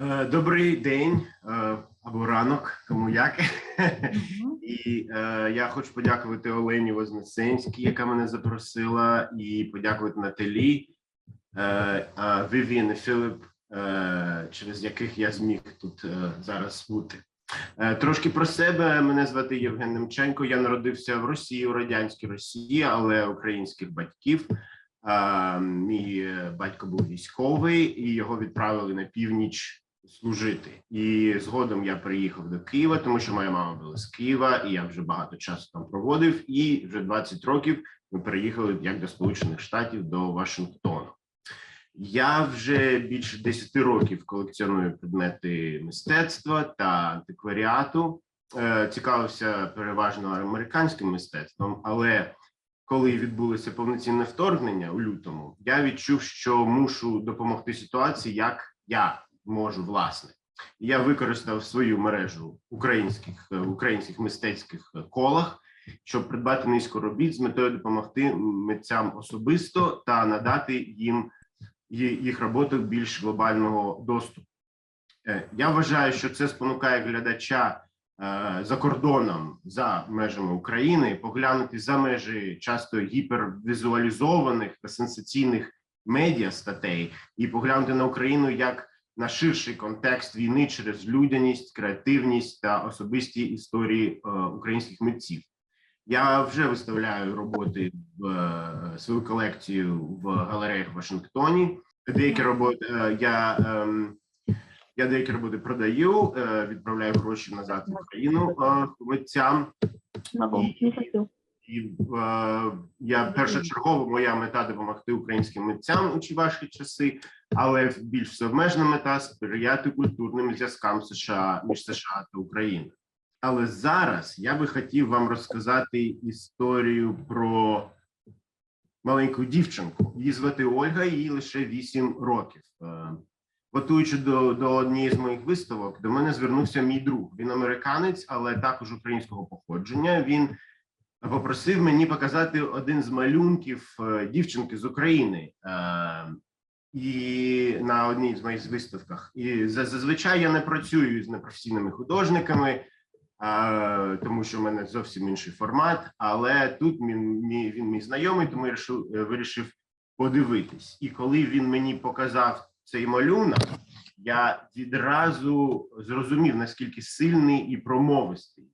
Е, Добрий день е, або ранок, кому як. І е, я хочу подякувати Олені Вознесенській, яка мене запросила, і подякувати Наталі, е, Вівін і Філіп, е, через яких я зміг тут е, зараз бути. Е, Трошки про себе. Мене звати Євген Немченко. Я народився в Росії, у радянській Росії, але українських батьків. Е, Мій батько був військовий, і його відправили на північ служити. І згодом я приїхав до Києва, тому що моя мама була з Києва, і я вже багато часу там проводив. І вже 20 років ми переїхали як до Сполучених Штатів до Вашингтону. Я вже більше 10 років колекціоную предмети мистецтва та антикваріату. Е, Цікавився переважно американським мистецтвом, але коли відбулося повноцінне вторгнення у лютому, я відчув, що мушу допомогти ситуації, як я можу власне. Я використав свою мережу українських е, українських мистецьких колах, щоб придбати низку робіт з метою допомогти митцям особисто та надати їм їх роботах більш глобального доступу. Е, Я вважаю, що це спонукає глядача е, за кордоном за межами України поглянути за межі часто гіпервізуалізованих та сенсаційних медіа статей і поглянути на Україну як на ширший контекст війни через людяність, креативність та особисті історії е, українських митців. Я вже виставляю роботи в е, свою колекцію в галереях в Вашингтоні. Деякі роботи е, я, ем, я деякі роботи продаю, відправляю гроші назад в Україну митцям. І е, я першочергово моя мета допомогти українським митцям у ці важкі часи, але більш всеобмежна мета сприяти культурним зв'язкам США між США та Україною. Але зараз я би хотів вам розказати історію про маленьку дівчинку. Її звати Ольга, їй лише 8 років. Е, Готуючи до, до однієї з моїх виставок, до мене звернувся мій друг. Він американець, але також українського походження. Він попросив мені показати один з малюнків е, дівчинки з України е, і на одній з моїх виставках. І за- зазвичай я не працюю з непрофесійними художниками, е, тому що в мене зовсім інший формат. Але тут він, мій- він мій знайомий, тому я вирішив подивитись. І коли він мені показав цей малюнок, я відразу зрозумів наскільки сильний і промовистий.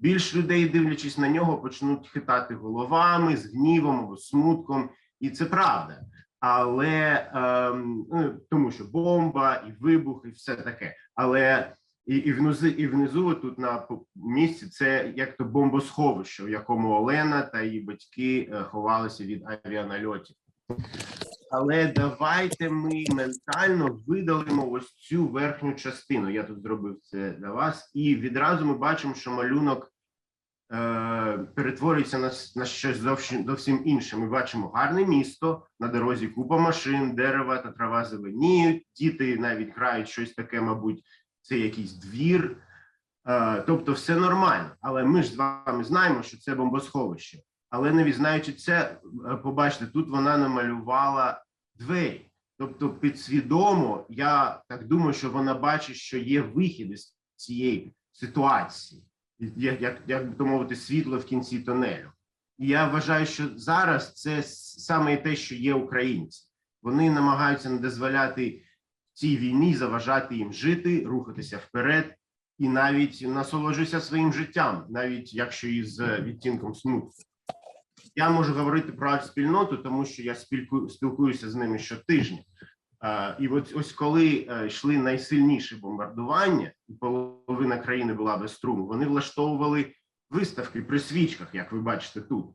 Більш людей, дивлячись на нього, почнуть хитати головами з гнівом або смутком, і це правда. Але ну, тому, що бомба і вибух, і все таке. Але і, і внизу, і внизу тут на місці це як то бомбосховище, в якому Олена та її батьки е, ховалися від авіанальотів. Але давайте ми ментально видалимо ось цю верхню частину. Я тут зробив це для вас, і відразу ми бачимо, що малюнок е, перетворюється на, на щось зовсім, зовсім інше. Ми бачимо гарне місто на дорозі, купа машин, дерева та трава зеленіють. Діти навіть грають щось таке, мабуть, це якийсь двір. Е, тобто, все нормально. Але ми ж з вами знаємо, що це бомбосховище. Але навіть знаючи це, е, побачите, тут вона намалювала двері. Тобто, підсвідомо, я так думаю, що вона бачить, що є вихід із цієї ситуації, як, як, як би мовити, світло в кінці тунелю. І я вважаю, що зараз це саме те, що є українці. Вони намагаються не дозволяти цій війні заважати їм жити, рухатися вперед, і навіть насолоджуюся своїм життям, навіть якщо із відтінком смутку. Я можу говорити про арт-спільноту, тому що я спілку, спілкуюся з ними щотижня. І от ось коли е, йшли найсильніші бомбардування, і половина країни була без струму, вони влаштовували виставки при свічках, як ви бачите тут,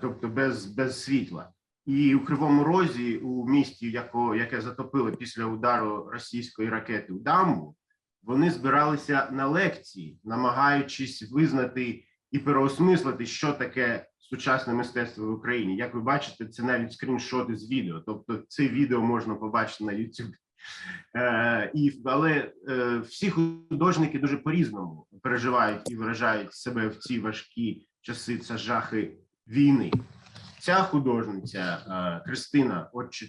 тобто без, без світла. І у Кривому Розі, у місті, яко, яке затопили після удару російської ракети у дамбу, вони збиралися на лекції, намагаючись визнати і переосмислити, що таке сучасне мистецтво в Україні. Як ви бачите, це навіть скріншоти з відео. Тобто, це відео можна побачити на YouTube. Е, і, але е, всі художники дуже по-різному переживають і виражають себе в ці важкі часи, це жахи війни. Ця художниця е, Кристина Отче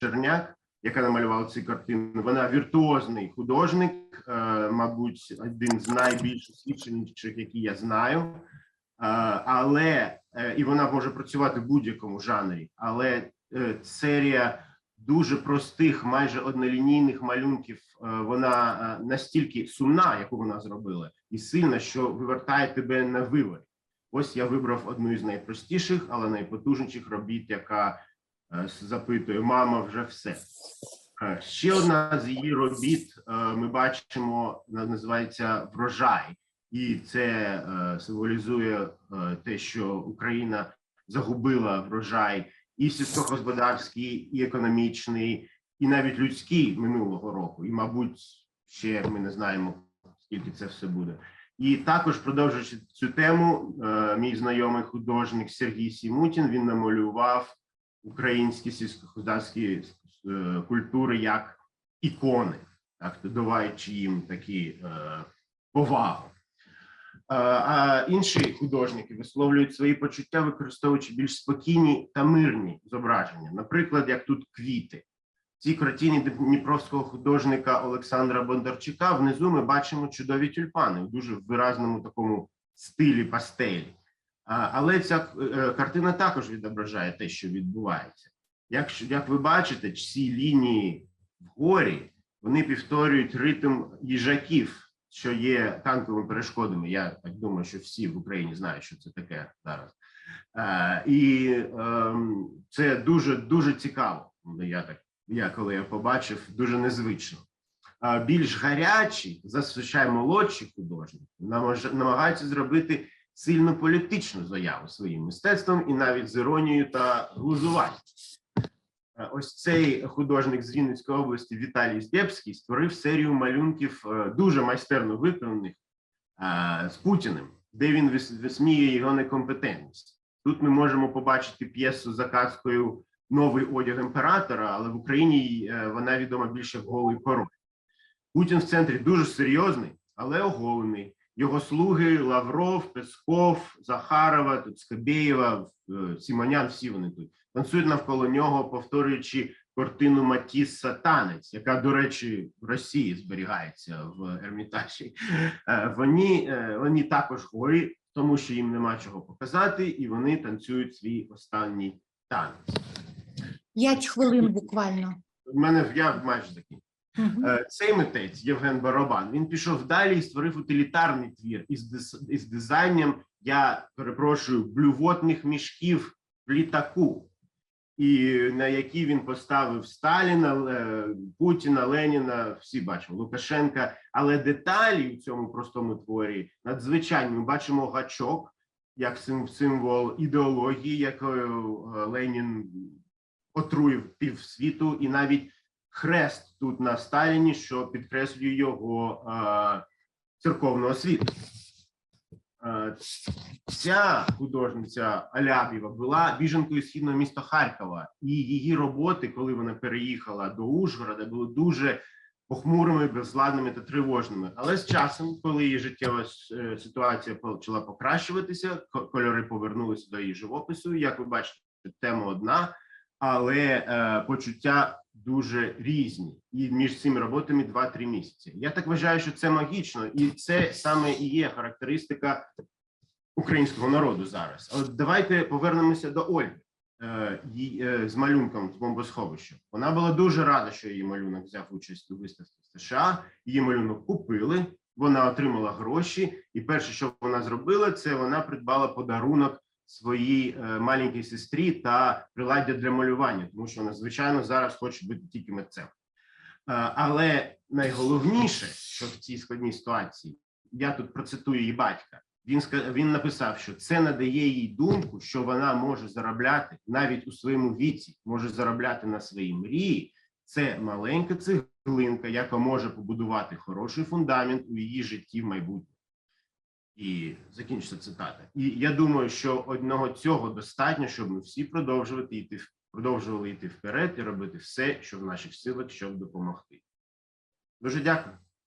Черняк яка намалювала ці картини. Вона віртуозний художник, е, мабуть, один з найбільш освіченіших, які я знаю. Але і вона може працювати в будь-якому жанрі, але серія дуже простих, майже однолінійних малюнків. е, Вона е, настільки сумна, яку вона зробила, і сильна, що вивертає тебе на виворі. Ось я вибрав одну із найпростіших, але найпотужніших робіт, яка е, запитує: мама, вже все. Ще одна з її робіт ми бачимо, на- називається Врожай, і це символізує те, що Україна загубила врожай і сільськогосподарський, і економічний, і навіть людський минулого року. І, мабуть, ще ми не знаємо, скільки це все буде. І також продовжуючи цю тему, е, мій знайомий художник Сергій Сімутін він намалював українські сільськогосподарські е, культури як ікони, так додаваючи їм такі е, повагу. А інші художники висловлюють свої почуття, використовуючи більш спокійні та мирні зображення. Наприклад, як тут квіти. В цій картині дніпровського художника Олександра Бондарчука внизу ми бачимо чудові тюльпани у дуже виразному такому стилі пастелі. Але ця е, картина також відображає те, що відбувається. Як, як ви бачите, ці лінії вгорі вони повторюють ритм їжаків, що є танковими перешкодами. Я так думаю, що всі в Україні знають, що це таке зараз. Е, і е, це дуже дуже цікаво. Я так я коли я побачив, дуже незвично. А більш гарячі, зазвичай молодші художники, намагаються зробити сильну політичну заяву своїм мистецтвом і навіть з іронією та глузуванням. Е, Ось цей художник з Вінницької області Віталій Здебський створив серію малюнків е, дуже майстерно виконаних е, з Путіним, де він вис- висміює його некомпетентність. Тут ми можемо побачити п'єсу за казкою Новий одяг імператора, але в Україні вона відома більше як голий король. Путін в центрі дуже серйозний, але оголений. Його слуги Лавров, Песков, Захарова, тут Скабєєва, Сімонян, всі вони тут танцюють навколо нього, повторюючи картину Матісса Танець, яка, до речі, в Росії зберігається в Ермітажі. Е, Вони, е, вони також хворі, тому що їм нема чого показати, і вони танцюють свій останній танець. П'ять хвилин буквально. У мене я майже закінчив. Е, Цей митець Євген Барабан він пішов далі і створив утилітарний твір із із дизайном. Я перепрошую блювотних мішків в літаку, і на які він поставив Сталіна, е, Путіна, Леніна. Всі бачимо Лукашенка. Але деталі в цьому простому творі надзвичайні. Ми бачимо гачок як символ ідеології, якою е, Ленін отруїв півсвіту, і навіть хрест тут на Сталіні, що підкреслює його е, церковну освіту. Е, ця художниця Алябєва була біженкою східного міста Харкова, і її роботи, коли вона переїхала до Ужгорода, були дуже похмурими, безладними та тривожними. Але з часом, коли її життєва е, ситуація почала покращуватися, кольори повернулися до її живопису. Як ви бачите, тема одна, але е, почуття дуже різні, і між цими роботами 2-3 місяці. Я так вважаю, що це магічно, і це саме і є характеристика українського народу зараз. От давайте повернемося до Ольги е, е, з малюнком з бомбосховища. Вона була дуже рада, що її малюнок взяв участь у виставці в США. Її малюнок купили. Вона отримала гроші, і перше, що вона зробила, це вона придбала подарунок своїй е, маленькій сестрі та приладдя для малювання, тому що вона звичайно зараз хоче бути тільки митцем. Е, Але найголовніше, що в цій складній ситуації, я тут процитую її батька. Він він написав, що це надає їй думку, що вона може заробляти навіть у своєму віці, може заробляти на свої мрії. Це маленька цеглинка, яка може побудувати хороший фундамент у її житті в майбутньому. І закінчиться цитата. І я думаю, що одного цього достатньо, щоб ми всі продовжувати йти продовжували йти вперед і робити все, що в наших силах, щоб допомогти. Дуже дякую.